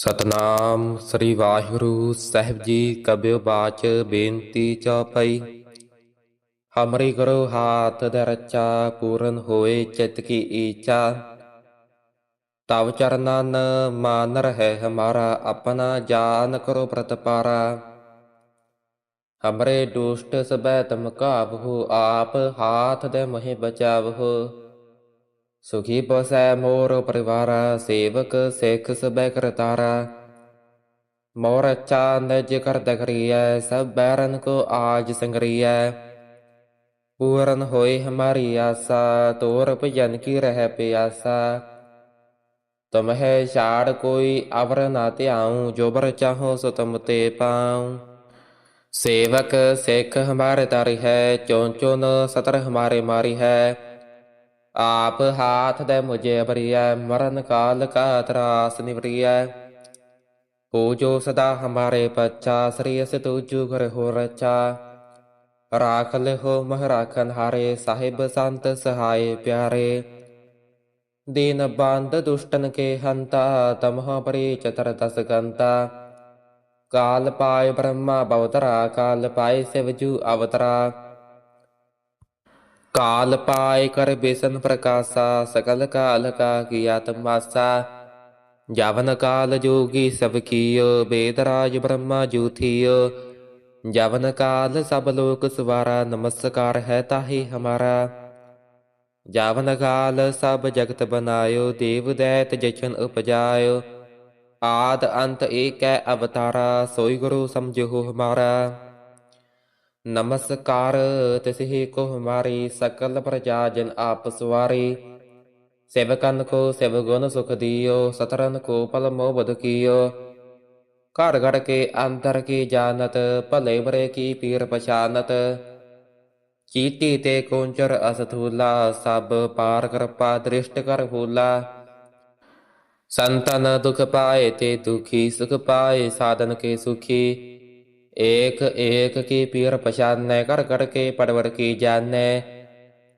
ਸਤਨਾਮ ਸ੍ਰੀ ਵਾਹਿਗੁਰੂ ਸਾਹਿਬ ਜੀ ਕਬਿਓ ਬਾਚ ਬੇਨਤੀ ਚੌਪਈ। ਹਮਰੀ ਗੁਰੂ ਹਾਥ ਦੇ ਪੂਰਨ ਹੋਏ ਚਿਤ ਕੀ ਈਚਾ। ਤਵ ਚਰਨਨ ਮਾਨ ਰਹਿ ਹਮਾਰਾ ਆਪਣਾ ਜਾਨ ਕਰੋ ਪ੍ਰਤਪਾਰਾ। ਹਮਰੇ ਦੁਸ਼ਟ ਸਬੈ ਤਮ ਕਾਬਹੁ ਆਪ ਹਾਥ ਦੇ ਮਹਿ ਬਚਾਵਹੁ। ਸੁਖੀ ਬਸੈ ਮੋਰ ਪਰਿਵਾਰਾ ਸੇਵਕ ਸਿੱਖ ਸਬੈ ਕਰਤਾਰਾ ਮੋਰ ਅੱਛਾ ਨਿਜ ਕਰ ਦਖਰੀਐ ਸਭ ਬੈਰਨ ਕੋ ਆਜ ਸੰਗਰੀਐ ਪੂਰਨ ਹੋਏ ਹਮਾਰੀ ਆਸਾ ਤੋਰ ਭਜਨ ਕੀ ਰਹਿ ਪਿਆਸਾ ਤੁਮਹਿ ਛਾੜ ਕੋਈ ਅਵਰ ਨਾ ਧਿਆਉ ਜੋਬਰ ਚਾਹੋ ਸੋ ਤੁਮ ਤੇ ਪਾਉ ਸੇਵਕ ਸਿੱਖ ਹਮਾਰੇ ਤਾਰੀ ਹੈ ਚੋਂ ਚੋਨ ਸਤਰ ਹਮਾਰੇ ਮਾਰੀ ਹੈ ਆਪ ਹਾਥ ਦੇ ਮੁਝੇ ਬਰੀਐ ਮਰਨ ਕਾਲ ਕਾ ਤਰਾਸ ਨਿਵਰੀਐ ਹੋ ਜੋ ਸਦਾ ਹਮਾਰੇ ਪੱਛਾ ਸ੍ਰੀ ਅਸ ਤੁਜੂ ਘਰ ਹੋ ਰਚਾ ਰਾਖ ਲਿਹੋ ਮਹ ਰਾਖਨ ਹਾਰੇ ਸਾਹਿਬ ਸੰਤ ਸਹਾਏ ਪਿਆਰੇ ਦੀਨ ਬੰਦ ਦੁਸ਼ਟਨ ਕੇ ਹੰਤਾ ਤਮਹ ਪਰੀ ਚਤਰ ਦਸ ਗੰਤਾ ਕਾਲ ਪਾਇ ਬ੍ਰਹਮਾ ਬਵਤਰਾ ਕਾਲ ਪਾਇ ਸਿਵਜੂ ਅਵਤਰਾ ਕਾਲ ਪਾਇ ਕਰ ਬੇਸਨ ਪ੍ਰਕਾਸ਼ਾ ਸਕਲ ਕਾਲ ਕਾ ਕੀਆ ਤਮਾਸਾ ਜਵਨ ਕਾਲ ਜੋਗੀ ਸਭ ਕੀਓ ਬੇਦਰਾਜ ਬ੍ਰਹਮਾ ਜੂਥੀਓ। ਜਵਨ ਕਾਲ ਸਭ ਲੋਕ ਸਵਾਰਾ, ਨਮਸਕਾਰ ਹੈ ਤਾਹੀ ਹਮਾਰਾ। ਜਵਨ ਕਾਲ ਸਭ ਜਗਤ ਬਨਾਇਓ, ਦੇਵ ਦੈਤ ਜਚਨ ਉਪਜਾਇਓ। ਆਦ ਅੰਤ ਏਕੈ ਅਵਤਾਰਾ, ਸੋਈ ਗੁਰੂ ਸਮਝੋ ਹਮਾਰਾ। ਨਮਸਕਾਰ, ਤਿਸਹੀ ਕੋ ਹਮਾਰੀ ਸਕਲ ਪ੍ਰਜਾ ਜਨ ਆਪ ਸਵਾਰੀ। ਸੇਵਕਨ ਕੋ ਸੇਵ ਗੁਣ ਸੁਖ ਦਿਓ, ਸਤਰਨ ਕੋ ਪਲ ਮੋਹ ਬਦ ਕੀਓ। ਘਰ ਘੜ ਕੇ ਅੰਤਰ ਕੀ ਜਾਣਤ, ਭਲੇ ਬਰੇ ਕੀ ਪੀਰ ਪਛਾਨਤ। ਚੀਤੀ ਤੇ ਕੁੰਚਰ ਅਸਥੂਲਾ, ਸਭ ਪਾਰ ਕਿਰਪਾ ਦ੍ਰਿਸ਼ਟ ਕਰ ਫੂਲਾ ਸੰਤਨ ਦੁਖ ਪਾਏ ਤੇ ਦੁਖੀ ਸੁਖ ਪਾਏ, ਸਾਧਨ ਕੇ ਸੁਖੀ। ਏਕ ਏਕ ਕੀ ਪੀਰ ਪਛਾਨੈ ਕਰ ਕਰ ਕੇ ਪੜਵਰ ਕੀ ਜਾਣੈ।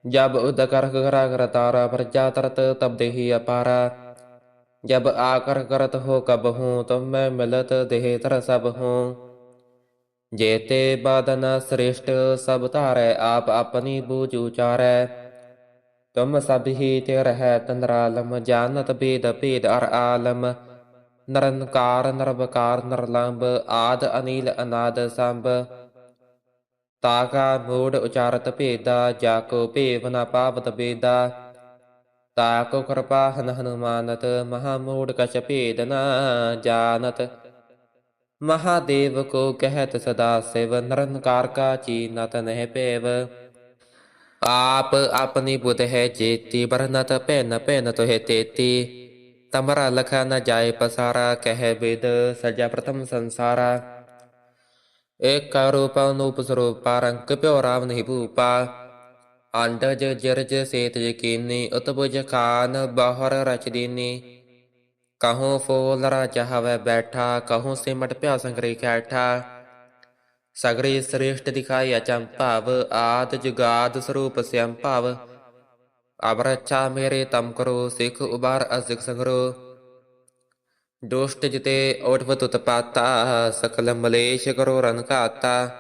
ਜਬ ਉਦ ਕਰ ਕਰਾ ਕਰ ਤਾਰਾ ਪ੍ਰਜਾ ਤਰਤ ਤਬ ਦੇਹੀ ਅਪਾਰਾ। ਜਬ ਆਕਰ ਕਰਤ ਹੋ ਕਬ ਹੂੰ ਤੁਮ ਮੈਂ ਮਿਲਤ ਦੇਹ ਤਰ ਸਭ ਹੂੰ। ਜੇਤੇ ਬਾਦਨ ਸ੍ਰੇਸ਼ਟ ਸਭ ਧਾਰੈ ਆਪ ਆਪਣੀ ਬੂਝ ਉਚਾਰੈ। ਤੁਮ ਸਭ ਹੀ ਤੇ ਰਹਿ ਤੰਦਰਾਲਮ ਜਾਣਤ ਬੇਦ ਭੇਦ ਅਰ ਆਲਮ ਨਰਵਕਾਰ ਨਿਰਵਕਾਰ ਨਿਰਲੰਭ ਆਦ ਅਨੀਲ, ਅਨਾਦ ਸੰਭ। ਤਾਕਾ ਮੂੜ ਉਚਾਰਤ ਭੇਦਾ, ਜਾ ਕੋ ਭੇਵ ਨ ਪਾਵਤ ਬੇਦਾ। ਤਾਕੋ ਕਿਰਪਾ ਹਨ ਹਨੁਮਾਨਤ, ਮਹਾ ਮੂੜ ਕਛ ਭੇਦ ਨਾ ਜਾਣਤ। ਮਹਾਦੇਵ ਕੋ ਕਹਿਤ ਸਦਾ ਸਿਵ ਨਿਰੰਕਾਰ ਕਾ ਚੀਨਤ ਨਹਿ ਭੇਵ। ਆਪ ਆਪਣੀ ਬੁਧ ਹੈ ਜੇਤੀ, ਬਰਨਤ ਭੈਨ ਭੈਨ ਤੋਹਿ ਤੇਤੀ। ਤਮਰਾ ਲਖਾ ਨ ਜਾਏ ਪਸਾਰਾ, ਕਹਿ ਵਿਦ ਸਜਾ ਪ੍ਰਥਮ ਸੰਸਾਰਾ। ਏਕ ਰੂਪ ਅਨੂਪ ਸਰੂਪ, ਰੰਕ ਪਿਓ ਰਾਵ ਨਹੀਂ ਭੂਪਾ। ਅੰਡਜ ਜਰਜ ਸੇਤ ਯਕੀਨੀ ਉਤਬੁਜ ਖਾਨ ਬਾਹਰ ਰਚ ਦੀਨੀ ਕਹੂੰ ਫੂਲ ਰਚ ਬੈਠਾ, ਕਹੂੰ ਸਿਮਟ ਪਿਆ ਸੰਗਰੀ ਕੈਠਾ ਸਗਰੀ ਸ੍ਰੇਸ਼ਟ ਦਿਖਾਈ ਅਚੰਭਾਵ ਆਦ ਜੁਗਾਦ ਸਰੂਪ ਸਿਅੰ ਭਾਵ ਮੇਰੇ ਤਮ ਕਰੋ, ਸਿੱਖ ਉਬਾਰ ਅਸਿਕ ਸੰਗਰੋ। ਦੁਸ਼ਟ ਜਿਤੇ ਓਠਵ ਤੁਤ ਪਾਤਾ, ਸਕਲ ਮਲੇਸ਼ ਕਰੋ ਰਨ ਘਾਤਾ।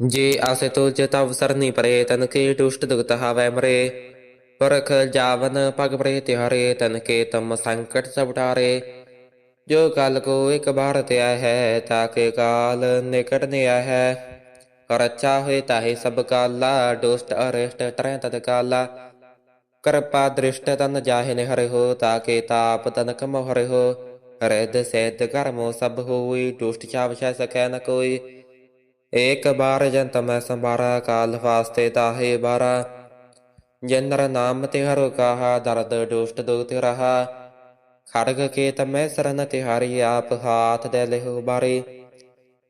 ਜੇ ਆਸੇ ਤੁਜ ਤਵ ਸਰਨੀ ਪਰੇ, ਤਨ ਕੇ ਦੁਸ਼ਟ ਦੁਗਤ ਹਾਵੈ ਮਰੇ। ਪਰਖ ਜਾਵਨ ਪਗ ਪਰੇ ਤਿਹਾਰੇ, ਤਨ ਕੇ ਤਮ ਸੰਕਟ ਸਭ ਟਾਰੇ ਜੋ ਕਲ ਕੋ ਇੱਕ ਬਾਰ ਤਿਆ ਹੈ ਤਾਕੇ ਕਾਲ ਨਿਕਟ ਨਿਆ ਹੈ। ਰੱਛਾ ਹੋਏ ਤਾਹੇ ਸਭ ਕਾਲਾ, ਦੁਸ਼ਟ ਅਰਿਸ਼ਟ ਤਰੈ ਤਦ ਕਾਲਾ। ਕਿਰਪਾ ਦ੍ਰਿਸ਼ਟ ਤਨ ਜਾਹਿ ਨ ਤਾਕੇ ਤਾਪ ਤਨ ਕਮ ਹਰਿ ਹੋ ਰਿਦ ਕਰਮੋ ਸਭ ਹੋਈ, ਦੁਸ਼ਟ ਛਾਵ ਛੈ ਸਕੈ ਨ ਕੋਈ। ਏਕ ਬਾਰ ਜੰਤ ਮੈਂ ਸੰਭਾਰਾ, ਕਾਲ ਵਾਸਤੇ ਤਾਹੇ ਬਾਰਾ। ਜਨਰ ਨਾਮ ਤੇ ਹਰੁ ਕਾਹਾ, ਦਰਦ ਦੁਸ਼ਟ ਦੁਖ ਰਹਾ। ਖੜਗ ਕੇ ਤਮੈ ਸਰਨ ਤਿਹਾਰੀ, ਆਪ ਹਾਥ ਦੇ ਲਿਹੁ ਬਾਰੇ।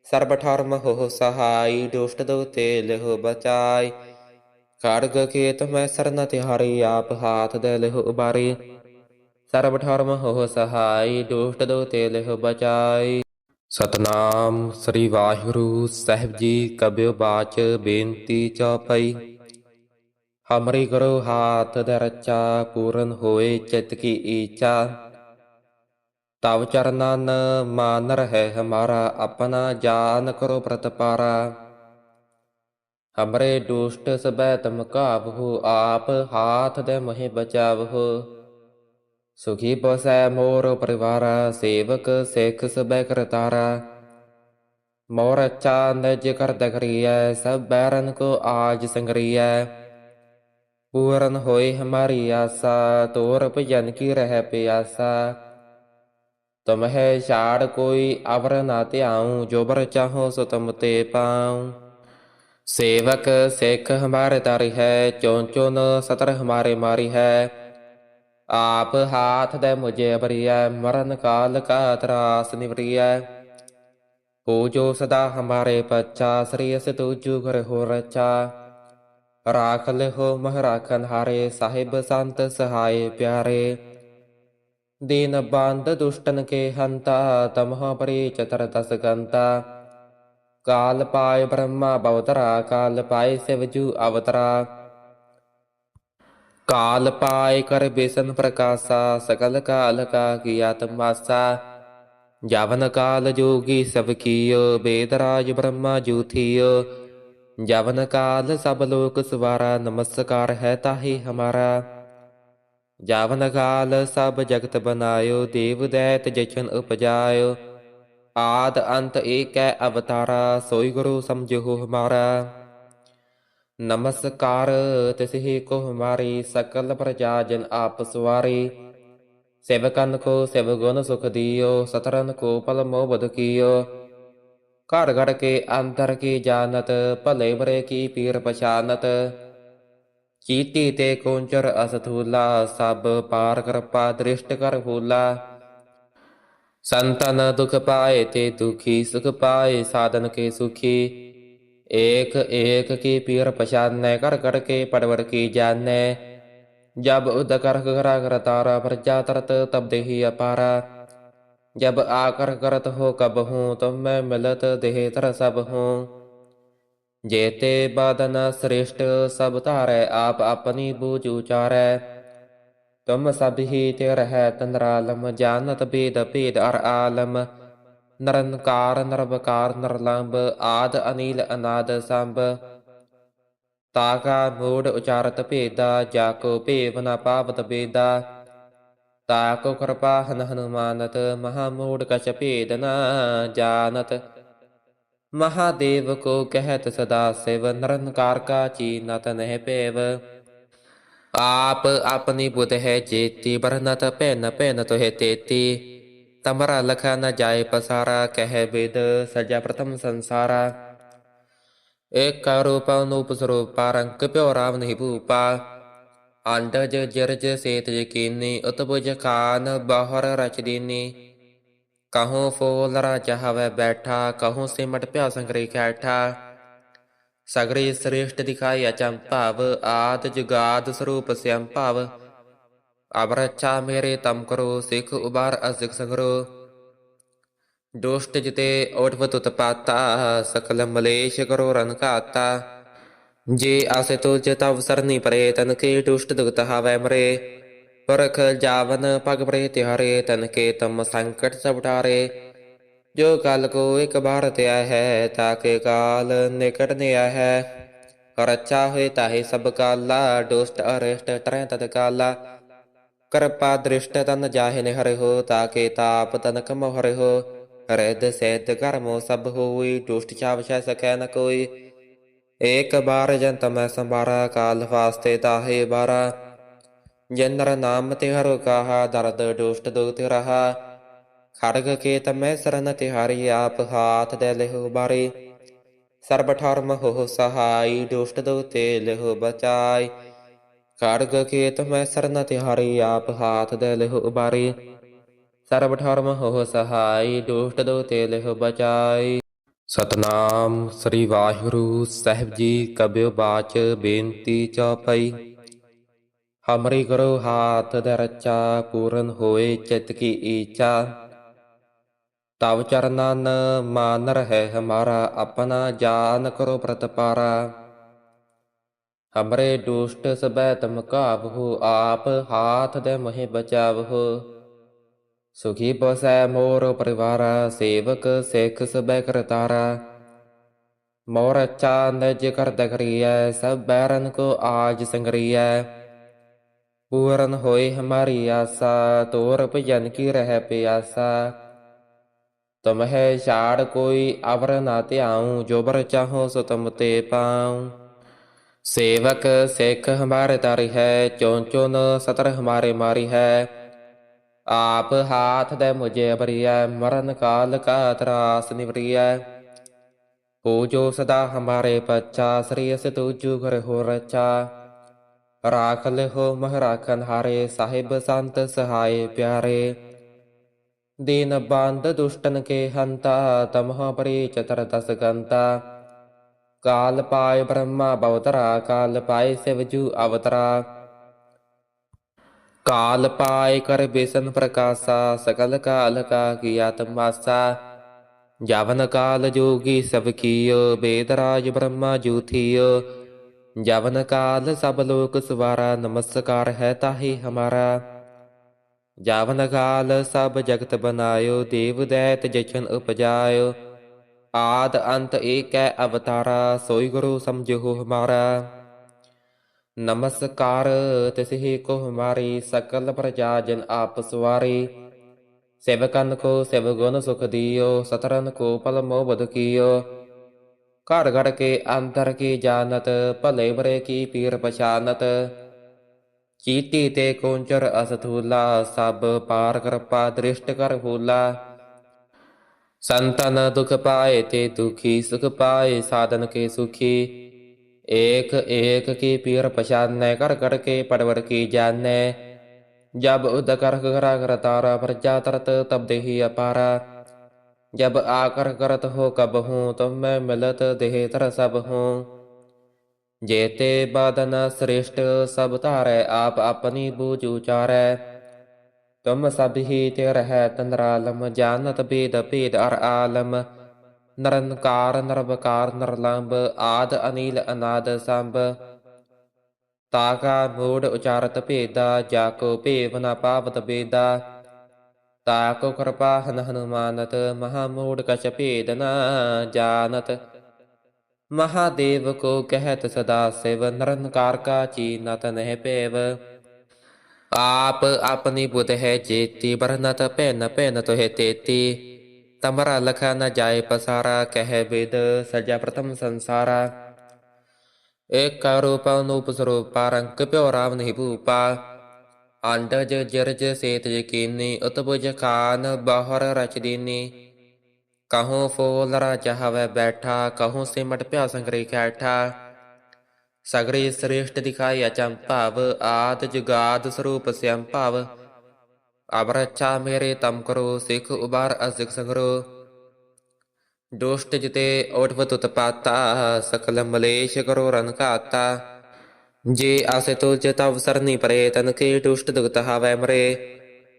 ਸਰਬ ਠਰਮ ਹੋ ਸਹਾਈ, ਦੁਸ਼ਟ ਦੁਖ ਤੇ ਲਿਹੁ ਬਚਾਈ। ਖੜਗ ਖੇਤ ਮੈਂ ਸਰਨ ਤਿਹਾਰੀ ਆਪ ਹਾਥ ਦੇ ਲਿਹੁ ਉਬਾਰੀ ਸਰਬ ਧਰਮ ਹੋ ਸਹਾਈ ਦੁਸ਼ਟ ਦੋ ਤੇ ਲਿਹੁ ਬਚਾਈ ਸਤਨਾਮ ਸ੍ਰੀ ਵਾਹਿਗੁਰੂ ਸਾਹਿਬ ਜੀ ਕਬਿਓ ਬਾਚ ਬੇਨਤੀ ਚੌਪਈ ਹਮਰੀ ਕਰੋ ਹਾਥ ਦੇ ਰਚਾ ਪੂਰਨ ਹੋਏ ਚਿਤ ਕੀ ਈਚਾ ਤਵ ਚਰਨਨ ਮਾਨ ਰਹਿ ਹਮਾਰਾ ਆਪਣਾ ਜਾਨ ਕਰੋ ਪ੍ਰਤਪਾਰਾ हमरे दुष्ट सबै तम काबहु आप हाथ दे मोहि बचावहु सुखी बसै मोर परिवारा सेवक सिख सबै करतारा मोर अच्छा निज कर दखरिया सब बैरन को आज संगरिया पूरन होई हमारी आशा तोर भजन की रह प्यासा ਤੁਮਹਿ ਛਾੜ ਕੋਈ ਅਵਰ ਨਾ ਧਿਆਉ ਜੋ ਬਰ ਚਾਹੋ ਸੋ ਤੁਮ ਤੇ ਪਾਉ सेवक सिख हमारे तारी है चौन चौन सतर हमारे मारी है आप हाथ दे मुझे अबरिया मरण काल का त्रास निवरिया हो जो सदा हमारे पच्चा श्रेयस तुझु घर हो रचा राख ले हो मह राखन हारे साहिब संत सहाय प्यारे दीन बांध दुष्टन के हंता तमह परि चतर दस गंता ਕਾਲ ਪਾਇ ਬ੍ਰਹਮਾ ਬਵਤਰਾ, ਕਾਲ ਪਾਇ ਸਿਵਜੂ ਅਵਤਰਾ। ਕਾਲ ਪਾਇ ਕਰ ਬੇਸਨ ਪ੍ਰਕਾਸ਼ਾ, ਸਕਲ ਕਾਲ ਕਾ ਕੀਆ ਤਮਾਸਾ। ਜਵਨ ਕਾਲ ਜੋਗੀ ਸਭ ਕੀਓ ਬੇਦਰਾਜ ਬ੍ਰਹਮਾ ਜੂਥੀਓ। ਜਵਨ ਕਾਲ ਸਭ ਲੋਕ ਸਵਾਰਾ, ਨਮਸਕਾਰ ਹੈ ਤਾਹੀ ਹਮਾਰਾ। ਜਵਨ ਕਾਲ ਸਭ ਜਗਤ ਬਨਾਇਓ, ਦੇਵ ਦੈਤ ਜਸ਼ਨ ਉਪਜਾਇਓ। ਆਦ ਅੰਤ ਏਕੈ ਅਵਤਾਰਾ, ਸੋਈ ਗੁਰੂ ਸਮਝੋ ਹਮਾਰਾ। ਨਮਸਕਾਰ ਤਿਸਹੀ ਕੋ ਹਮਾਰੀ, ਸਕਲ ਪ੍ਰਜਾ ਜਨ ਆਪ ਸਵਾਰੀ। ਸੇਵਕਨ ਕੋ ਸਿਵ ਗੁਣ ਸੁਖ ਦਿਓ ਸਤਰਨ ਕੋ ਪਲ ਮੋ ਬਦ ਕੀਓ। ਘਰ ਘੜ ਕੇ ਅੰਤਰ ਕੀ ਜਾਣਤ, ਭਲੇ ਬਰੇ ਕੀ ਪੀਰ ਪਛਾਨਤ। ਚੀਤੀ ਤੇ ਕੁੰਚਰ ਅਸਥੂਲਾ, ਸਭ ਪਾਰ ਕਿਰਪਾ ਦ੍ਰਿਸ਼ਟ ਕਰ ਫੂਲਾ संतन दुख पाए ते दुखी सुख पाए साधन के सुखी एक एक की पीर पछाने कर कर के पड़वर की जाने जब उद कर करा कर तारा प्रजा तरत तब देही अपारा जब आकर करत हो कब हूँ तुम मैं मिलत देह तर सब हूँ जेते बदन श्रेष्ठ सब तारे आप अपनी बूझ उचारे ਤੁਮ ਸਭ ਹੀ ਤੇ ਰਹਿ ਤੰਦਰਾਲਮ, ਜਾਣਤ ਬੇਦ ਭੇਦ ਅਰ ਆਲਮ। ਨਰਨਕਾਰ ਨਰਬਕਾਰ ਨਰਲੰਬ ਆਦ, ਅਨੀਲ, ਅਨਾਦ, ਸੰਭ। ਤਾਕਾ, ਮੂੜ, ਉਚਾਰਤ, ਭੇਦਾ ਜਾ ਕੋ ਭੇਵ, ਨ ਪਾਵਤ, ਬੇਦਾ। ਤਾਕੋ, ਕਿਰਪਾ, ਹਨ, ਹਨੁਮਾਨਤ, ਮਹਾ ਮੂੜ, ਕਛ, ਭੇਦ, ਨ ਜਾਣਤ। ਮਹਾਦੇਵ ਕੋ ਕਹਿਤ ਸਦਾ ਸਿਵ ਨਰਨਕਾਰ ਕਾ ਚੀਨਤ, ਨਹਿ, ਭੇਵ। ਆਪ ਆਪਣੀ ਬੁਧ ਹੈ ਜੇਤੀ ਬਰਨਤ ਭੈਨ ਭੈਨ ਤੋਹਿ ਤੇਤੀ ਤਮਰਾ ਲਖਾ ਨ ਜਾਏ ਪਸਾਰਾ ਕਹਿ ਵਿਦ ਸਜਾ ਪ੍ਰਥਮ ਸੰਸਾਰਾ ਏਕ ਰੂਪ ਅਨੂਪ ਸਰੂਪ ਰੰਕ ਪਿਓ ਰਾਵ ਨਹੀਂ ਭੂਪਾ ਅੰਡਜ ਜਰਜ ਸੇਤ ਯਕੀਨੀ ਉਤਬੁਜ ਖਾਨ ਬਾਹਰ ਰਚ ਦੀਨੀ ਕਹੂੰ ਫੋਲ ਰਾਜਾ ਹਵੇ ਬੈਠਾ ਕਹੂੰ ਸਿਮਟ ਪਿਆ ਸੰਗਰੀ ਕੈਠਾ ਸਗਰੇ ਸ੍ਰੇਸ਼ਟ ਦਿਖਾਈ ਚੰਪਾਵ ਆਦ ਜੁਗਾਦ ਸਰੂਪ ਸਿਅੰਪਾਵ ਅਬਰ ਮੇਰੇ ਤਮ ਕਰੋ, ਸਿੱਖ ਉਬਾਰ ਅਸਿਕ ਸੰਗਰੋ। ਦੁਸ਼ਟ ਜਿਤੇ ਓਟਵ ਤੁਤ ਪਾਤਾ ਸਕਲ ਮਲੇਸ਼ ਕਰੋ ਰਨ ਘਾਤਾ। ਜੇ ਆਸੇ ਤੁਲ ਚਿਤ ਅਵਸਰ ਨੀ ਪਰੇ, ਤਨ ਕੇ ਦੁਸ਼ਟ ਦੁਗਤ ਹਾਵੈ ਮਰੇ। ਪਰਖ ਜਾਵਨ ਪਗ ਪਰੇ ਤਿਹਾਰੇ, ਤਨ ਕੇ ਤਮ ਸੰਕਟ ਸਭ ਉਟਾਰੇ ਜੋ ਕਲ ਕੋ ਇੱਕ ਬਾਰ ਤਿਆ ਹੈ ਤਾਕੇ ਕਾਲ ਨਿਕਟ ਨਿਆ ਹੈ ਰਚਾ ਹੋਏ ਤਾਹੇ ਸਭ ਕਾਲਾ, ਦੁਸ਼ਟ, ਅਰਿਸ਼ਟ, ਤਰੈ ਤਦ ਕਾਲਾ। ਕਿਰਪਾ ਦ੍ਰਿਸ਼ਟ ਤਨ ਜਾਹੇ ਨੇ ਹਰਿ ਹੋ ਤਾਕੇ ਤਾਪ ਤਨ ਕਮ ਹਰਿ ਹੋ। ਰਿਦ ਸੇਤ ਕਰਮੋ ਸਭ ਹੋਈ, ਦੁਸ਼ਟ ਛਾਵ ਛੈ ਸਕੈ ਨ ਕੋਈ। ਏਕ ਬਾਰ ਜੰਤ ਮੈਂ ਸੰਭਾਰਾ, ਕਾਲ ਵਾਸਤੇ ਤਾਹੇ ਬਾਰਾ। ਜਨਰ ਨਾਮ ਤੇ ਹਰੋ ਕਾਹਾ, ਦਰਦ ਦੁਸ਼ਟ ਦੁਖ ਰਹਾ ਖੜਗ ਕੇ ਤਮੈ ਸਰਨ ਤਿਹਾਰੀ, ਆਪ ਹਾਥ ਦੇ ਲਿਹੁ ਬਾਰੇ। ਸਰਬ ਠਰਮ ਹੋ ਸਹਾਈ, ਦੁਸ਼ਟ ਦੋ ਤੇ ਲਿਹੁ ਬਚਾਈ। ਖੜਗ ਕੇ ਤਮੈ ਸਰਨ ਤਿਹਾਰੀ, ਆਪ ਹਾਥ ਦੇ ਲਿਹੁ ਬਾਰੇ। ਸਰਬ ਠਰਮ ਹੋ ਸਹਾਈ, ਦੁਸ਼ਟ ਦੋ ਤੇ ਲਿਹੁ ਬਚਾਈ। ਸਤਨਾਮ ਸ੍ਰੀ ਵਾਹਿਗੁਰੂ ਸਾਹਿਬ ਜੀ ਕਬਿਓ ਬਾਚ ਬੇਨਤੀ ਚੌਪਈ। ਹਮਰੀ ਕਰੋ ਹਾਥ ਦੇ ਪੂਰਨ ਹੋਏ ਚਿਤ ਕੀ ਈਚਾ। ਤਵ ਚਰਨਨ ਮਾਨ ਰਹਿ ਹਮਾਰਾ ਆਪਣਾ ਜਾਨ ਕਰੋ ਪ੍ਰਤਪਾਰਾ। ਹਮਰੇ ਦੁਸ਼ਟ ਸਬੈ ਤਮ ਕਾਬਹੂ ਆਪ ਹਾਥ ਦੇ ਮਹਿ ਬਚਾਵਹੋ। ਸੁਖੀ ਬਸੈ ਮੋਰ ਪਰਿਵਾਰਾ, ਸੇਵਕ ਸਿੱਖ ਸਬੈ ਕਰਤਾਰਾ ਮੋਰ ਅੱਛਾ ਨਿਜ ਕਰਦ ਕਰੀਐ ਸਭ ਬੈਰਨ ਕੋ ਆਜ ਸੰਗਰੀਐ। ਪੂਰਨ ਹੋਏ ਹਮਾਰੀ ਆਸਾ ਤੋਰ ਭਜਨ ਕੀ ਰਹਿ ਪਿਆਸਾ। ਤੁਮਹਿ ਛਾੜ ਕੋਈ ਅਵਰ ਨਾ ਧਿਆਉ, ਜੋ ਚਾਹੋ ਸੋ ਤੁਮ ਤੇ ਪਾਉ। ਸੇਵਕ ਸਿੱਖ ਹਮਾਰੇ ਤਾਰੀ ਹੈ, ਚੋਂ ਚੋਨ ਸਤਰ ਹਮਾਰੇ ਮਾਰੀ ਹੈ। ਆਪ ਹਾਥ ਦੇ ਮੁਝੇ ਅਬਰੀਐ ਮਰਨ ਕਾਲ ਕਾ ਤਰਾਸ ਨਿਵਰੀਐ। ਹੋ ਸਦਾ ਹਮਾਰੇ ਪੱਛਾ, ਸ੍ਰੀ ਅਸ ਤੁਜੂ ਘਰ ਹੋ ਰਚਾ ਰਾਖ ਲਿਹੋ ਮਹ ਰਾਖਨ ਹਾਰੇ ਸਾਹਿਬ ਸੰਤ ਸਹਾਏ ਪਿਆਰੇ। ਦੀਨ ਬੰਦ ਦੁਸ਼ਟਨ ਕੇ ਹੰਤਾ, ਤਮਹ ਪਰੀ ਚਤਰ ਦਸ ਗੰਤਾ। ਕਾਲ ਪਾਏ ਬ੍ਰਹਮਾ ਬਵਤਰਾ, ਕਾਲ ਪਾਏ ਸਿਵਜੂ ਅਵਤਰਾ। ਕਾਲ ਪਾਏ ਕਰ ਬੇਸਨ ਕਾਲ ਜਵਨ ਕਾਲ ਜੋਗੀ ਸਭ ਕੀਓ ਬੇਦਰਾਜ ਬ੍ਰਹਮਾ ਜੂਥੀਓ ਜਵਨ ਕਾਲ ਸਭ ਲੋਕ ਸਵਾਰਾ, ਨਮਸਕਾਰ ਹੈ ਤਾਹੀ ਹਮਾਰਾ। ਜਾਵਨ ਕਾਲ ਸਭ ਜਗਤ ਬਨਾਇਓ ਦੇਵ ਦੈਤ ਜਚਨ ਉਪਜਾਇਓ। ਆਦ ਅੰਤ ਏਕੈ ਅਵਤਾਰਾ, ਸੋਈ ਗੁਰੂ ਸਮਝੋ ਹਮਾਰਾ। ਨਮਸਕਾਰ ਤਿਸਹੀ ਕੋ ਹਮਾਰੀ, ਸਕਲ ਪ੍ਰਜਾ ਜਨ ਆਪ ਸਵਾਰੀ। ਸੇਵਕਨ ਕੋ ਸੇਵ ਗੁਣ ਸੁਖ ਦਿਓ, ਸਤਰਨ ਕੋ ਪਲ ਮੋਹ ਬਦ ਕੀਓ। ਘਰ ਘਰ ਕੇ ਅੰਦਰ ਕੀ ਜਾਣਤ, ਭਲੇ ਬਰੇ ਕੀ ਪੀਰ ਪਛਾਨਤ। ਚੀਤੀ ਤੇ ਕੋਂਚਰ ਅਸਥੂਲਾ, ਸਭ ਪਾਰ ਕਿਰਪਾ ਦ੍ਰਿਸ਼ਟ ਕਰ ਹੋਲਾ। ਸੰਤਨ ਦੁਖ ਪਾਏ ਤੇ ਦੁਖੀ, ਸੁਖ ਪਾਏ ਸਾਧਨ ਕੇ ਸੁਖੀ। ਏਕ ਏਕ ਕੀ ਪੀਰ ਪਛਾਨੈ, ਕਰ ਕਰ ਕੇ ਪਰਵਰ ਕੀ ਜਾਣੈ। ਜਬ ਉਦ ਕਰ ਕਰਾ ਕਰ ਤਾਰਾ, ਪ੍ਰਜਾ ਤਰਤ ਤਬ ਦੇਹੀ ਅਪਾਰਾ। ਜਬ ਆਕਰ ਕਰਤ ਹੋ ਕਬ ਹੂੰ, ਤੁਮ ਮੈਂ ਮਿਲਤ ਦੇਹ ਤਰ ਸਭ ਹੂੰ। ਜੇਤੇ ਬਦਨ ਸ੍ਰਿਸ਼ਟ, ਸਭ ਧਾਰੈ ਆਪ ਆਪਣੀ ਬੂਝ ਉਚਾਰੈ। ਤੁਮ ਸਭ ਹੀ ਤੇ ਰਹਿ ਤੰਦਰਾਲਮ, ਜਾਣਤ ਬੇਦ ਭੇਦ ਅਰ ਆਲਮ। ਨਰਨਕਾਰ ਨਰਵਕਾਰ, ਨਰਲੰਬ, ਆਦ ਅਨੀਲ ਅਨਾਦ ਸੰਭ। ਤਾਕਾ ਮੂੜ ਉਚਾਰਤ ਭੇਦਾ, ਜਾ ਕੋ ਭੇਵ ਨ ਪਾਵਤ ਬੇਦਾ। ਤਾਕੋ ਕਿਰਪਾ ਹਨ ਹਨੂਮਾਨਤ, ਮਹਾ ਮੂੜ ਕਛ ਭੇਦ ਨ ਜਾਣਤ। ਮਹਾਦੇਵ ਕੋ ਕਹਿਤ ਸਦਾ ਸਿਵ, ਨਿਰੰਕਾਰ ਕਾ ਚੀਨਤ ਨਹਿ ਭੇਵ ਆਪ ਆਪਣੀ ਬੁਧ ਹੈ ਜੇਤੀ, ਬਰਨਤ ਪੈਨ ਪੈਨ ਤੋਹਿ ਤੇਤੀ। ਤਮਰਾ ਲਖਾ ਨ ਜਾਏ ਪਸਾਰਾ, ਕਹਿ ਵਿਦ ਸਜਾ ਪ੍ਰਥਮ ਸੰਸਾਰਾ। ਏਕ ਰੂਪਾ ਅਨੂਪ ਸਰੂਪਾ, ਰੰਗ ਪਿਓ ਰਾਮ ਨਹੀਂ ਭੂਪਾ। ਅੰਡਜ ਜਰਜ ਸੇਤ ਯਕੀਨੀ ਉਤਬੁਜ ਖਾਨ, ਬਾਹਰ ਰਚ ਦੀਨੀ। ਕਹੂੰ ਫੋਲ ਰਾਜਾ ਹਵੇ ਬੈਠਾ, ਕਹੂੰ ਸਿਮਟ ਪਿਆ ਸੰਗਰੀ ਕੈਠਾ। ਸਗਰੀ ਸ੍ਰੇਸ਼ਟ ਦਿਖਾਈ ਅਚੰਭਾਵ ਆਦ ਜੁਗਾਦ ਸਰੂਪ ਸਿਅੰ ਭਾਵ। ਅਬਰ ਮੇਰੇ ਤਮ ਕਰੋ, ਸਿੱਖ ਉਬਾਰ ਅਸਿਖ ਸੰਗਰੋ। ਦੁਸ਼ਟ ਜਿਤੇ ਓਠਵਤ ਉਤਪਾਤਾ ਸਕਲ ਮਲੇਸ਼ ਕਰੋ ਰਨ ਘਾਤਾ। ਜੇ ਆਸੇ ਤੁਜ ਤਵ ਸਰਨੀ ਪਰੇ, ਤਨ ਕੇ ਦੁਸ਼ਟ ਦੁਗਤ ਹਾਵੈ ਮਰੇ।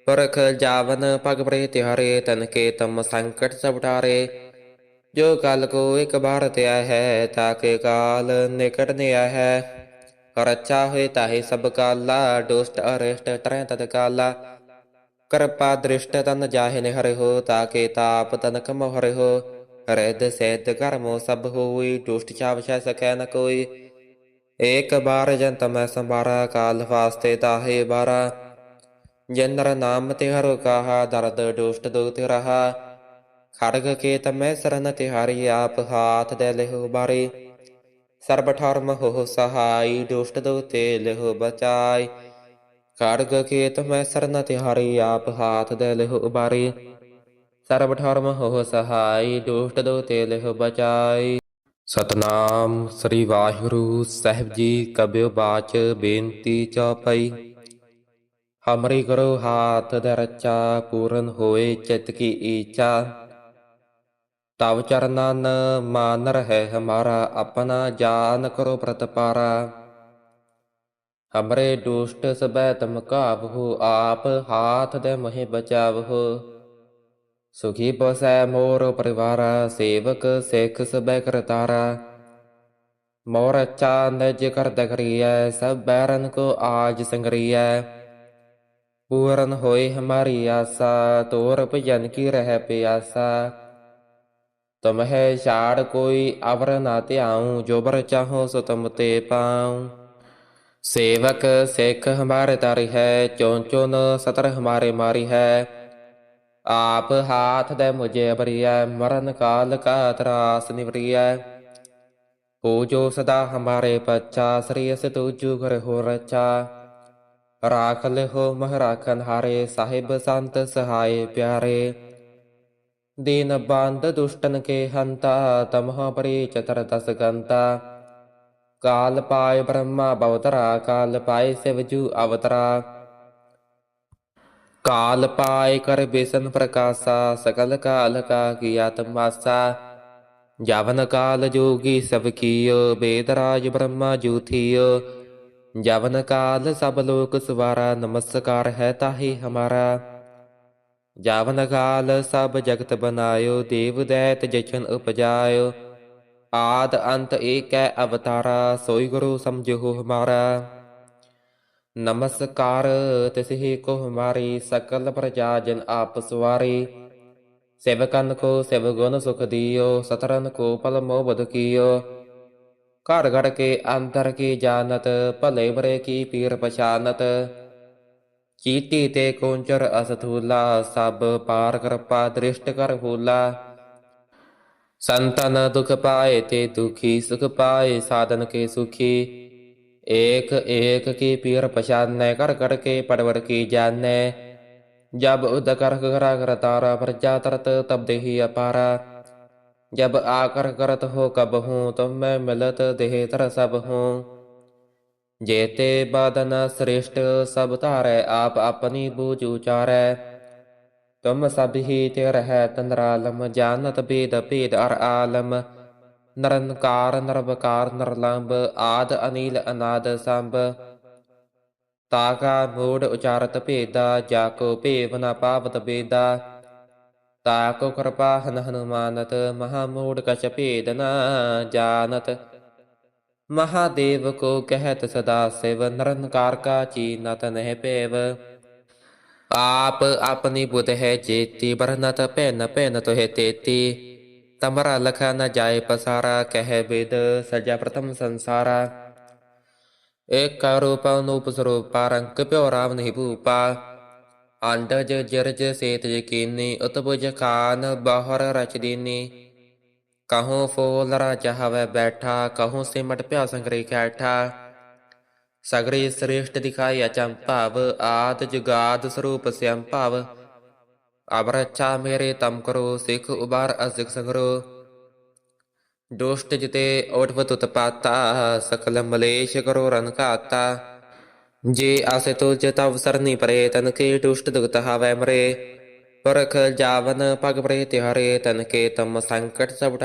ਪਰਖ ਜਾਵਨ ਪਗ ਪਰੇ ਤਿਹਾਰੇ ਤਨ ਕੇ ਤਮ ਸੰਕਟ ਸਭ ਟਾਰੇ ਜੋ ਕਲ ਕੋ ਇੱਕ ਬਾਰ ਤਿਆ ਹੈ ਤਾਕੇ ਕਾਲ ਨਿਕਟ ਨਿਆ ਹੈ। ਕਰ ਅੱਛਾ ਹੋਏ ਤਾਹੇ ਸਭ ਕਾਲਾ, ਦੁਸ਼ਟ ਅਰਿਸ਼ਟ ਤਰੈ ਤਦ ਕਾਲਾ। ਕਿਰਪਾ ਦ੍ਰਿਸ਼ਟ ਤਨ ਜਾਹੇ ਨੇ ਹਰਿ ਹੋ ਤਾਕੇ ਤਾਪ ਤਨ ਕਮ ਹਰਿ ਹੋ। ਰਿਦ ਸੈਦ ਕਰਮੋ ਸਭ ਹੋਈ, ਦੁਸ਼ਟ ਛਾਵ ਛੈ ਸਕੈ ਨ ਕੋਈ। ਏਕ ਬਾਰ ਜੰਤ ਮੈਂ ਸੰਭਾਰਾ ਕਾਲ ਵਾਸਤੇ ਨਾਮ ਤੇ ਹਰੋ ਕਾਹਾ ਦਰਦ ਦੁਸ਼ਟ ਦੁਤ ਰਹਾ ਖੜਗ ਕੇ ਤਮੈ ਸਰਨ ਤਿਹਾਰੀ ਆਪ ਹਾਥ ਦੇ ਲਿਹੁ ਬਾਰੇ ਸਰਬ ਠਰਮ ਹੋ ਸਹਾਈ ਦੁਸ਼ਟ ਦੁਤੇ ਲਿਹੁ ਬਚਾਈ ਖੜਗ ਕੇ ਤਮੈ ਸਰਨ ਤਿਹਾਰੀ ਆਪ ਹਾਥ ਦੇ ਲਿਹੁ ਬਾਰੇ ਸਰਬ ਠਰਮ ਹੋ ਸਹਾਈ ਦੁਸ਼ਟ ਦੋ ਤੇ ਲਿਹੁ ਬਚਾਈ ਸਤਨਾਮ ਸ੍ਰੀ ਵਾਹਿਗੁਰੂ ਸਾਹਿਬ ਜੀ ਕਬਿਓ ਬਾਚ ਬੇਨਤੀ ਚੌਪਈ ਹਮਰੀ ਕਰੋ ਹਾਥ ਦੇ ਰਚਾ ਪੂਰਨ ਹੋਏ ਚਿਤ ਕੀ ਈਚਾ ਤਵ ਚਰਨਨ ਮਾਨ ਰਹਿ ਹਮਾਰਾ ਆਪਣਾ ਜਾਨ ਕਰੋ ਪ੍ਰਤਪਾਰਾ ਹਮਰੇ ਦੁਸ਼ਟ ਸਬੈ ਤਮ ਕਾਬਹੁ ਆਪ ਹਾਥ ਦੇ ਮਹਿ ਬਚਾਵਹੁ ਸੁਖੀ ਬਸੈ ਮੋਰ ਪਰਿਵਾਰਾ ਸੇਵਕ ਸਿੱਖ ਸਬੈ ਕਰਤਾਰਾ ਮੋਰ ਅੱਛਾ ਨਿਜ ਕਰਦ ਕਰੀਐ ਸਭ ਬੈਰਨ ਕੋ ਆਜ ਸੰਗਰੀਐ ਪੂਰਨ ਹੋਏ ਹਮਾਰੀ ਆਸਾ, ਤੋਰ ਭਜਨ ਕੀ ਰਹਿ ਪਿਆਸਾ। ਤਮਹਿ ਛਾੜ ਕੋਈ ਅਵਰ ਨਾ ਧਿਆਉ ਜੋਬਰ ਚਾਹੋ ਸੋ ਤਮ ਤੇ ਪਾਉ। ਸੇਵਕ ਸਿੱਖ ਹਮਾਰੇ ਤਾਰੀ ਹੈ ਚੋਂ ਚੋਂ ਸਤਰ ਹਮਾਰੇ ਮਾਰੀ ਹੈ। ਆਪ ਹਾਥ ਦੇ ਮੁਝੇ ਬਰੀਐ ਮਰਨ ਕਾਲ ਕਾ ਤਰਾਸ ਨਿਵਰੀਐ। ਜੋ ਸਦਾ ਹਮਾਰੇ ਪੱਛਾ ਸ੍ਰੀ ਅਸ ਤੂਜੂ ਘਰ ਹੋ ਰਚਾ। ਰਾਖ ਲਿਓ ਮਹ ਰਾਖਨ ਹਾਰੇ ਸਾਹਿਬ ਸੰਤ ਸਹਾਏ ਪਿਆਰੇ ਦੀਨ ਬੰਦ ਦੁਸ਼ਟਨ ਕੇ ਹੰਤਾ ਤਮਹ ਪਰੇ ਚਤਰ ਦਸ ਗੰਤਾ ਕਾਲ ਪਾਏ ਬ੍ਰਹਮਾ ਬਵਤਰਾ ਕਾਲ ਪਾਏ ਸਿਵਜੂ ਅਵਤਰਾ ਕਾਲ ਪਾਏ ਕਰ ਬੇਸਨ ਪ੍ਰਕਾਸ਼ਾ ਸਕਲ ਕਾਲ ਕਾ ਕੀਆ ਤਮਾਸਾ ਜਵਨ ਕਾਲ ਜੋਗੀ ਸਭ ਕੀਓ ਬੇਦਰਾਜ ਬ੍ਰਹਮਾ ਜੂਥੀਓ ਜਵਨ ਕਾਲ ਸਭ ਲੋਕ ਸਵਾਰਾ, ਨਮਸਕਾਰ ਹੈ ਤਾਹੀ ਹਮਾਰਾ। ਜਵਨ ਕਾਲ ਸਭ ਜਗਤ ਬਨਾਇਓ, ਦੇਵ ਦੈਤ ਜਸ਼ਨ ਉਪਜਾਇਓ। ਆਦ ਅੰਤ ਏਕੈ ਅਵਤਾਰਾ, ਸੋਈ ਗੁਰੂ ਸਮਝੋ ਹਮਾਰਾ। ਨਮਸਕਾਰ ਤਿਸਹੀ ਕੋ ਹਮਾਰੀ, ਸਕਲ ਪ੍ਰਜਾ ਜਨ ਆਪ ਸਵਾਰੀ। ਸੇਵਕਨ ਕੋ ਸੇਵ ਗੁਣ ਸੁਖ ਦਿਓ, ਸਤਰਨ ਕੋ ਪਲ ਮੋਹ ਬਦ ਕੀਓ। ਘਰ ਘੜ ਕੇ ਅੰਤਰ ਕੀ ਜਾਣਤ, ਭਲੇ ਬਰੇ ਕੀ ਪੀਰ ਪਛਾਨਤ। ਚੀਤੀ ਤੇ ਕੋੰਚਰ ਅਸਥੂਲਾ, ਸਭ ਪਾਰ ਕਿਰਪਾ ਦ੍ਰਿਸ਼ਟ ਕਰ ਹੋਲਾ। ਸੰਤਨ ਦੁਖ ਪਾਏ ਤੇ ਦੁਖੀ, ਸੁਖ ਪਾਏ ਸਾਧਨ ਕੇ ਸੁਖੀ। ਏਕ ਏਕ ਕੀ ਪੀਰ ਪਛਾਨੈ ਕਰ ਕਰ ਕੇ ਪੜਵਰ ਕੀ ਜਾਣੈ। ਜਬ ਉਦ ਕਰ ਕਰਾ ਕਰ ਤਾਰਾ, ਪ੍ਰਜਾ ਤਰਤ ਤਬ ਦੇਹੀ ਅਪਾਰਾ। जब आकर करत हो कब हूँ तुम मैं मिलत देह तर सब हूँ जेते बदन श्रेष्ठ सब तारे आप अपनी बूझ उचारे तुम सब ही तेर है तंद्रालम जानत भेद भेद अर आलम नरनकार नरबकार नरलंब आद अनिल अनाद संब ताका मूड उचारत भेदा जाको भेव न पावत बेदा ਤਾਕੋ ਕਿਰਪਾ ਹਨ ਹਨੂਮਾਨਤ ਮਹਾ ਮੂੜ ਕਛਪੇਦਨਾ ਜਾਣਤ ਮਹਾਦੇਵ ਕੋ ਕਹਿਤ ਸਦਾ ਸਿਵ ਨਿਰੰਕਾਰ ਕਾ ਚੀਨਤ ਨਹਿ ਭੇਵ ਆਪ ਆਪਣੀ ਬੁਧ ਹੈ ਜੇਤੀ ਬਰਨਤ ਪੈਨ ਪੈਨ ਤੋਹਿ ਤੇਤੀ ਤਮਰਾ ਲਖਾ ਨ ਜਾਏ ਪਸਾਰਾ ਕਹਿ ਬਿਦ ਸਜਾ ਪ੍ਰਥਮ ਸੰਸਾਰਾ ਏਕ ਰੂਪ ਅਨੂਪ ਸਰੂਪ ਰੰਗ ਪਿਓ ਰਾਮ ਨਹੀਂ ਭੂਪਾ አንደጀ ጀርጀ ሴት ጀኪኒ እጥቡጅ ካን ਬਾਹਰ ਰਚਦੀਨੀ ਕਹੂੰ ਫੂਲ ਰਾਜਾ ਹਵੇ ਬੈਠਾ, ਕਹੂੰ ਸਿਮਟ ਭਿਆ ਸੰਗਰੇ ਕੈਠਾ। ਸਗਰੇ ਸ੍ਰੇਸ਼ਟ ਦਿਖਾਈ ਅਚੰਭਾਵ ਆਦ ਜੁਗਾਦ ਸਰੂਪ ਸਿਅੰਭਾਵ ਅਬਰਛਾ ਮੇਰੇ ਤਮ ਕਰੋ, ਸਿਖ ਉਬਾਰ ਅਸਿਖ ਸੰਗਰੋ। ਦੁਸ਼ਟ ਜਿਤੇ ਓਟਵ ਤੁਤਪਾਤਾ, ਸਕਲ ਮਲੇਸ਼ ਕਰੋ ਰਨਕਾਤਾ ਘਾਤਾ ਜੇ ਆਸੇ ਤੋ ਜਤ ਅਵਸਰ ਨਹੀਂ ਪਰੇ, ਤਨ ਕੇ ਦੁਸ਼ਟ ਸੰਕਟ ਸਭ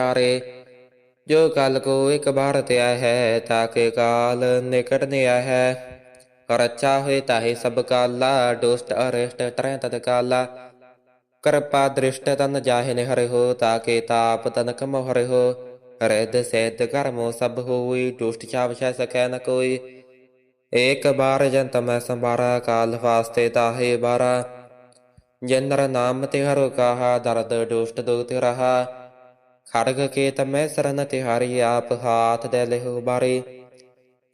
ਜੋ ਕਲ ਕੋ ਇੱਕ ਬਾਰ ਤਿਆ ਹੈ ਤਾਕੇ ਕਾਲ ਨਿਕਟ ਨਿਆ ਹੈ। ਰਚਾ ਹੋਏ ਤਾਹੇ ਸਭ ਕਾਲਾ, ਦੁਸ਼ਟ ਅਰਿਸ਼ਟ ਤਰੈ ਤਦ ਕਾਲਾ। ਕਿਰਪਾ ਦ੍ਰਿਸ਼ਟ ਤਨ ਜਾਹੇ ਨੇ ਹਰਿ ਹੋ ਤਾਕੇ ਤਾਪ ਤਨ ਕਮ ਹਰਿ ਹੋ। ਰਿਦ ਸੈਦ ਕਰਮੋ ਸਭ ਹੋਈ, ਦੁਸ਼ਟ ਛਾਵ ਛੈ ਸਕੈ ਨ ਕੋਈ। ਏਕ ਬਾਰ ਜੰਤ ਮੈਂ ਸੰਭਾਰਾ, ਕਾਲ ਵਾਸਤੇ ਤਾਹੇ ਬਾਰਾ। ਜਨਰ ਨਾਮ ਤੇ ਹਰੋ ਕਾਹਾ, ਦਰਦ ਦੁਸ਼ਟ ਦੁਤ ਰਹਾ ਖੜਗ ਕੇ ਤਮੈ ਸਰਨ ਤਿਹਾਰੀ, ਆਪ ਹਾਥ ਦੇ ਲਿਹੁ ਬਾਰੇ।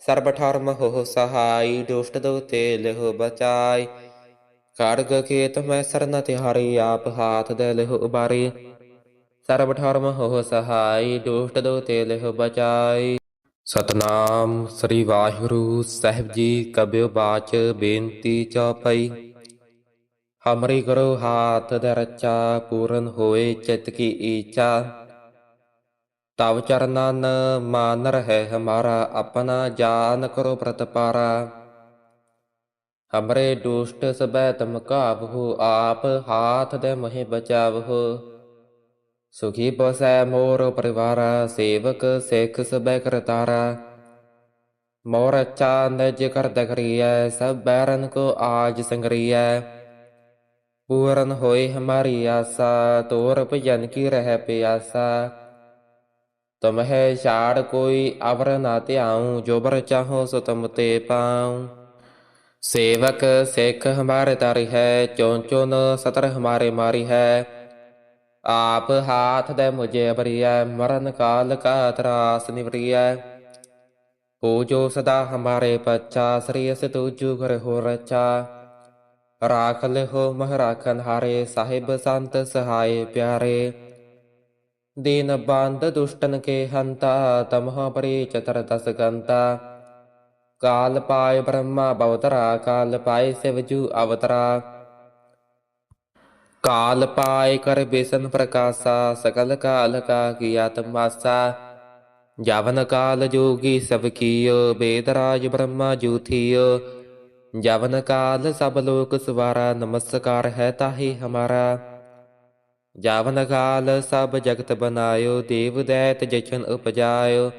ਸਰਬ ਠਰਮ ਹੋ ਸਹਾਈ, ਦੁਸ਼ਟ ਦੁਤੇ ਲਿਹੁ ਬਚਾਈ। ਖੜਗ ਕੇ ਤਮੈ ਸਰਨ ਤਿਹਾਰੀ, ਆਪ ਹਾਥ ਦੇ ਲਿਹੁ ਬਾਰੇ। ਸਰਬ ਠਰਮ ਹੋ ਸਹਾਈ, ਦੁਸ਼ਟ ਦੁਤੇ ਲਿਹੁ ਬਚਾਈ। ਸਤਨਾਮ ਸ੍ਰੀ ਵਾਹਿਗੁਰੂ ਸਾਹਿਬ ਜੀ ਕਬਿਓ ਬਾਚ ਬੇਨਤੀ ਚੌਪਈ। ਹਮਰੀ ਕਰੋ ਹਾਥ ਦੇ ਪੂਰਨ ਹੋਏ ਚਿਤ ਕੀ ਈਚਾ। ਤਵ ਚਰਨਨ ਮਾਨ ਰਹਿ ਹਮਾਰਾ ਆਪਣਾ ਜਾਨ ਕਰੋ ਪ੍ਰਤਪਾਰਾ। ਹਮਰੇ ਦੁਸ਼ਟ ਸਬੈ ਤਮ ਕਾਬਹੁ ਆਪ ਹਾਥ ਦੇ ਮਹਿ ਬਚਾਵਹੁ। ਸੁਖੀ ਬਸੈ ਮੋਰ ਪਰਿਵਾਰਾ, ਸੇਵਕ ਸਿੱਖ ਸਬੈ ਕਰਤਾਰਾ। ਮੋਰ ਚਾਂਦ ਜਿਕਰ ਦਖਰੀਐ ਸਭ ਬੈਰਨ ਕੋ ਆਜ ਸੰਗਰੀਐ। ਪੂਰਨ ਹੋਏ ਹਮਾਰੀ ਆਸਾ, ਤੋਰ ਭਜਨ ਕੀ ਰਹਿ ਪਿਆਸਾ। ਤਮਹਿ ਛਾੜ ਕੋਈ ਅਵਰ ਨਾ ਧਿਆਉ ਜੋਬਰ ਚਾਹੋ ਸੋ ਤਮ ਤੇ ਪਾਉ। ਸੇਵਕ ਸਿੱਖ ਹਮਾਰੇ ਤਾਰੀ ਹੈ ਚੋਂ ਚੋਂ ਸਤਰ ਹਮਾਰੇ ਮਾਰੀ ਹੈ। ਆਪ ਹਾਥ ਦੇ ਮੁਝੇ ਭਰੀਐ ਮਰਨ ਕਾਲ ਕਾ ਤਰਾਸ ਨਿਵਰੀਐ ਹੋ ਜੋ ਸਦਾ ਹਮਾਰੇ ਪੱਛਾ ਸ੍ਰੀ ਅਸ ਤੁਜੂ ਘਰ ਹੋ ਰਚਾ ਰਾਖ ਲਿਹੋ ਮਹ ਰਾਖਨ ਹਾਰੇ ਸਾਹਿਬ ਸੰਤ ਸਹਾਏ ਪਿਆਰੇ ਦੀਨ ਬੰਦ ਦੁਸ਼ਟਨ ਕੇ ਹੰਤਾ ਤਮਹ ਪਰੇ ਚਤਰ ਤਸ ਗੰਤਾ ਕਾਲ ਪਾਏ ਬ੍ਰਹਮਾ ਬਵਤਰਾ ਕਾਲ ਪਾਏ ਸਿਵਜੂ ਅਵਤਰਾ ਕਾਲ ਪਾਇ ਕਰ ਬੇਸਨ ਪ੍ਰਕਾਸ਼ਾ ਸਕਲ ਕਾਲ ਕਾ ਕੀਆ ਤਮਾਸਾ ਜਵਨ ਕਾਲ ਜੋਗੀ ਸਭ ਕੀਓ ਬੇਦਰਾਜ ਬ੍ਰਹਮਾ ਜੂਥੀਓ। ਜਵਨ ਕਾਲ ਸਭ ਲੋਕ ਸਵਾਰਾ, ਨਮਸਕਾਰ ਹੈ ਤਾਹੀ ਹਮਾਰਾ। ਜਵਨ ਕਾਲ ਸਭ ਜਗਤ ਬਨਾਇਓ, ਦੇਵ ਦੈਤ ਜਚਨ ਉਪਜਾਇਓ।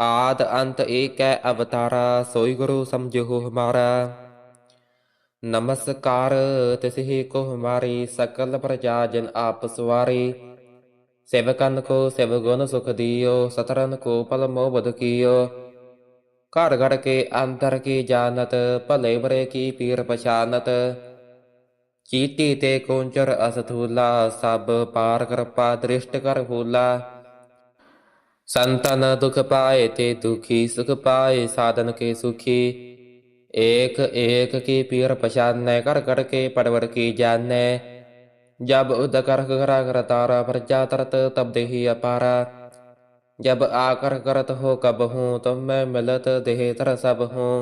ਆਦ ਅੰਤ ਏਕੈ ਅਵਤਾਰਾ, ਸੋਈ ਗੁਰੂ ਸਮਝੋ ਹਮਾਰਾ। ਨਮਸਕਾਰ ਤਿਸ ਕੋ ਹਮਾਰੀ ਸਕਲ ਪ੍ਰਜਾ ਜਨ ਆਪ ਸਵਾਰੀ। ਸੇਵਕਨ ਕੋ ਸੇਵ ਗੁਣ ਸੁਖ ਦਿਓ, ਸਤਰਨ ਕੋ ਪਲ ਮੋਹ ਬਦ ਕੀਓ। ਘਰ ਘੜ ਕੇ ਅੰਤਰ ਕੀ ਜਾਣਤ, ਭਲੇ ਬਰੇ ਕੀ ਪੀਰ ਪਛਾਨਤ। ਚੀਤੀ ਤੇ ਕੁੰਚਰ ਅਸਥੂਲਾ, ਸਭ ਪਾਰ ਕਿਰਪਾ ਦ੍ਰਿਸ਼ਟ ਕਰ ਹੋਲਾ। ਸੰਤਨ ਦੁਖ ਪਾਏ ਤੇ ਦੁਖੀ ਸੁਖ ਪਾਏ, ਸਾਧਨ ਕੇ ਸੁਖੀ। एक एक की पीर पहचान कर करके परवर की जान जब उदकर घरा कर तारा भर जा तरत तब देही अपारा जब आकर करत हो कब हूँ तुम तो मैं मिलत देह तर सब हूँ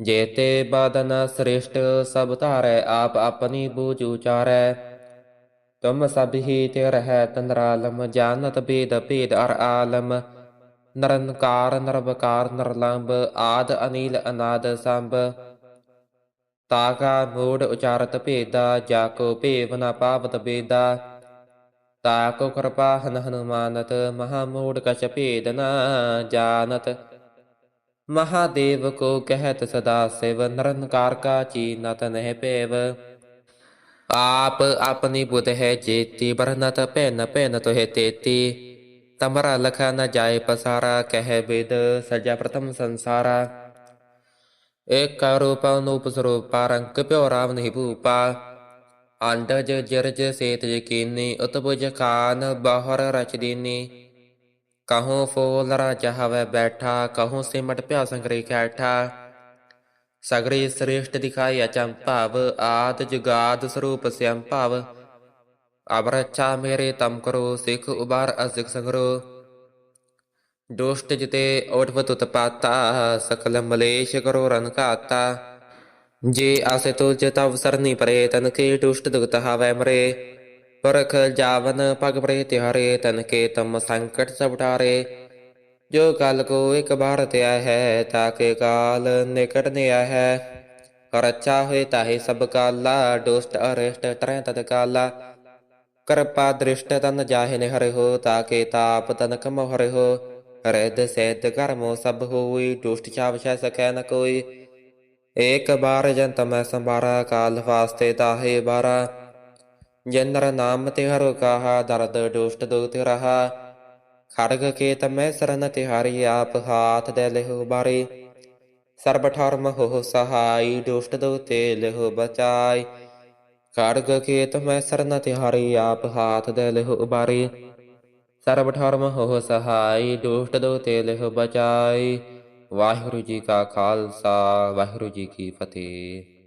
जेते बदन श्रेष्ठ सब तारे आप अपनी बूझ उचारे तुम सब ही तेरह तंद्रालम जानत बेद बेद अर आलम ਨਰਨਕਾਰ ਨਰਵਕਾਰ ਨਰਲੰਬ ਆਦ ਅਨੀਲ ਅਨਾਦ ਸੰਭ। ਤਾਕਾ ਮੂੜ ਉਚਾਰਤ ਭੇਦਾ, ਜਾ ਕੋ ਭੇਵ ਨ ਪਾਵਤ ਬੇਦਾ। ਤਾਕੋ ਕਿਰਪਾ ਹਨ ਹਨੁਮਾਨਤ, ਮਹਾ ਮੂੜ ਕਛ ਭੇਦ ਨ ਜਾਣਤ। ਮਹਾਦੇਵ ਕੋ ਕਹਿਤ ਸਦਾ ਸਿਵ ਨਰਨਕਾਰ ਕਾ ਚੀਨਤ ਨਹਿ ਭੇਵ। ਆਪ ਆਪਣੀ ਬੁੱਧ ਹੈ ਜੇਤੀ, ਬਰਨਤ ਪੈਨ ਪੈਨ ਤੋਹਿ ਤੇਤੀ। ਤਮਰਾ ਲਖਾ ਨ ਜਾਏ ਪਸਾਰਾ, ਕਹਿ ਵਿਦ ਸਜਾ ਪ੍ਰਥਮ ਸੰਸਾਰਾ। ਏਕ ਰੂਪ ਅਨੂਪ ਸਰੂਪ ਰੰਗ ਪਿਓ ਰਾਮ ਨਹੀਂ ਭੂਪਾ। ਅੰਡਜ ਜਰਜ ਸੇਤ ਯਕੀਨੀ ਉਤਬੁਜ ਖਾਨ ਬਾਹਰ ਰਚ ਦੀਨੀ ਕਹੂੰ ਫੂਲ ਰਾਜਾ ਹਵੇ ਬੈਠਾ, ਕਹੂੰ ਸਿਮਟ ਪਿਆ ਸੰਗਰੀ ਕੈਠਾ ਸਗਰੇ ਸ੍ਰੇਸ਼ਟ ਦਿਖਾਈ ਅਚੰ ਭਾਵ ਆਦ ਜੁਗਾਦ ਸਰੂਪ ਸਿਅੰ ਭਾਵ ਮੇਰੇ ਤਮ ਕਰੋ, ਸਿਖ ਉਬਾਰ ਅਸਿਖ ਸੰਗਰੋ। ਦੁਸ਼ਟ ਜਿਤੇ ਓਠਵਤ ਉਤਪਾਤਾ ਸਕਲ ਮਲੇਸ਼ ਕਰੋ ਰਨ ਘਾਤਾ। ਜੇ ਆਸੇ ਤੁਜ ਤਵ ਸਰਨੀ ਪਰੇ, ਤਨ ਕੇ ਦੁਸ਼ਟ ਦੁਗਤ ਹਾਵੈ ਮਰੇ। ਪਰਖ ਜਾਵਨ ਪਗ ਪਰੇ ਤਿਹਾਰੇ, ਤਨ ਕੇ ਤਮ ਸੰਕਟ ਸਭ ਟਾਰੇ ਜੋ ਕਲ ਕੋ ਇੱਕ ਬਾਰ ਤਿਆ ਹੈ ਤਾਕੇ ਕਾਲ ਨਿਕਟ ਨਿਆ ਹੈ। ਕਰਚਾ ਹੋਏ ਤਾਹੇ ਸਭ ਕਾਲਾ, ਦੁਸ਼ਟ ਅਰਿਸ਼ਟ ਤਰੈ ਤਦ ਕਾਲਾ। ਕਰਪਾ ਦ੍ਰਿਸ਼ਟ ਤਨ ਜਾਹੇ ਨੇ ਤਾਕੇ ਤਾਪ ਤਨ ਕਮ ਹਰਿ ਰਿਦ ਸੈਦ ਕਰਮੋ ਸਭ ਹੋਈ, ਦੁਸ਼ਟ ਛਾਵ ਸਕੈ ਨ ਕੋਈ। ਏਕ ਬਾਰ ਜੰਤ ਮੈਂ ਸੰਭਾਰਾ, ਕਾਲ ਵਾਸਤੇ ਤਾਹੇ ਬਾਰਾ। ਜਨਰ ਨਾਮ ਤੇ ਹਰੁ ਕਾਹਾ, ਦਰਦ ਦੁਸ਼ਟ ਦੁਖ ਰਹਾ ਖੜਗ ਕੇ ਤਮੈ ਸਰਨ ਤਿਹਾਰੀ, ਆਪ ਹਾਥ ਦੇ ਲਿਹੁ ਬਾਰੇ। ਸਰਬ ਠਰਮ ਹੋ ਸਹਾਈ, ਦੁਸ਼ਟ ਦੋ ਤੇ ਲਿਹੁ ਬਚਾਈ। ਖੜਗ ਕੇ ਤਮੈ ਸਰਨ ਤਿਹਾਰੀ, ਆਪ ਹਾਥ ਦੇ ਲਿਹੁ ਉਬਾਰੀ। ਸਰਬ ਠਰਮ ਹੋ ਸਹਾਈ, ਦੁਸ਼ਟ ਦੋ ਤੇ ਲਿਹੁ ਬਚਾਈ। ਵਾਹਿਗੁਰੂ ਜੀ ਕਾ ਖਾਲਸਾ, ਵਾਹਿਗੁਰੂ ਜੀ ਕੀ ਫਤਿਹ।